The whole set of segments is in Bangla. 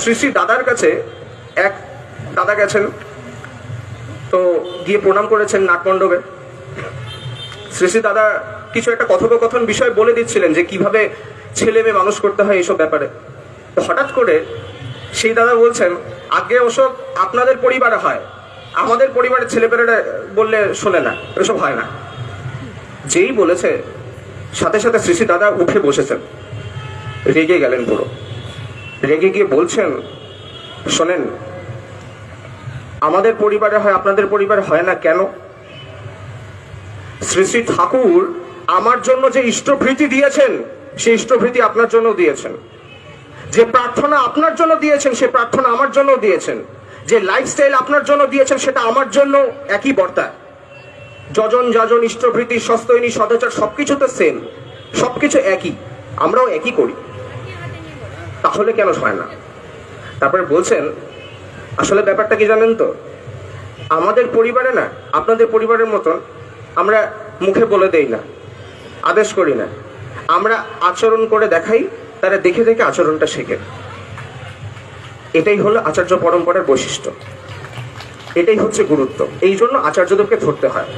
শ্রী শ্রী দাদার কাছে এক দাদা গেছেন। তো গিয়ে প্রণাম করেছেন নাটমণ্ডপে শ্রী শ্রী দাদা কিছু একটা কথোপকথন বিষয় বলে দিচ্ছিলেন যে কীভাবে ছেলে মেয়ে মানুষ করতে হয় এইসব ব্যাপারে। হঠাৎ করে সেই দাদা বলছেন, আগে ওসব আপনাদের পরিবারে হয়, আমাদের পরিবারের ছেলেপেলেরা বললে শোনে না, এসব হয় না। যেই বলেছে, সাথে সাথে শ্রী শ্রী দাদা উঠে বসেছেন। রেগে গেলেন পুরো। রেগে গিয়ে বলছেন, শোনেন, আমাদের পরিবারে হয়, আপনাদের পরিবারে হয় না কেন? শ্রী শ্রী ঠাকুর আমার জন্য যে ইষ্টভৃতি দিয়েছেন, সেই ইষ্টভৃতি আপনার জন্য দিয়েছেন। যে প্রার্থনা আপনার জন্য দিয়েছেন, সে প্রার্থনা আমার জন্য দিয়েছেন। যে লাইফস্টাইল আপনার জন্য দিয়েছেন, সেটা আমার জন্য একই বর্তা। যজন যাজন ইষ্টভৃতি সস্তৈনী, সদাচার, সবকিছু তো সেম সবকিছু একই। আমরাও একই করি। তাহলে কেন হয় না? তারপরে বলছেন, আসলে ব্যাপারটা কি জানেন তো? আমাদের পরিবারে না, আপনাদের পরিবারের মতন আমরা মুখে বলে দেই না, আদেশ করি না। আমরা আচরণ করে দেখাই, তারা দেখে দেখে আচরণটা শেখে। এটাই হলো আচার্য পরম্পরার বৈশিষ্ট্য। এটাই হচ্ছে গুরুত্ব। এই জন্য আচার্যদেবকে ধরতে হয়।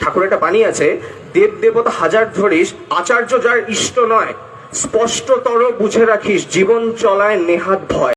ঠাকুর একটা বাণী আছে দেব দেবতা হাজার ধরিস, আচার্য যার ইষ্ট নয় স্পষ্টতর বুঝে রাখিস জীবন চলায় নেহাত ভয়।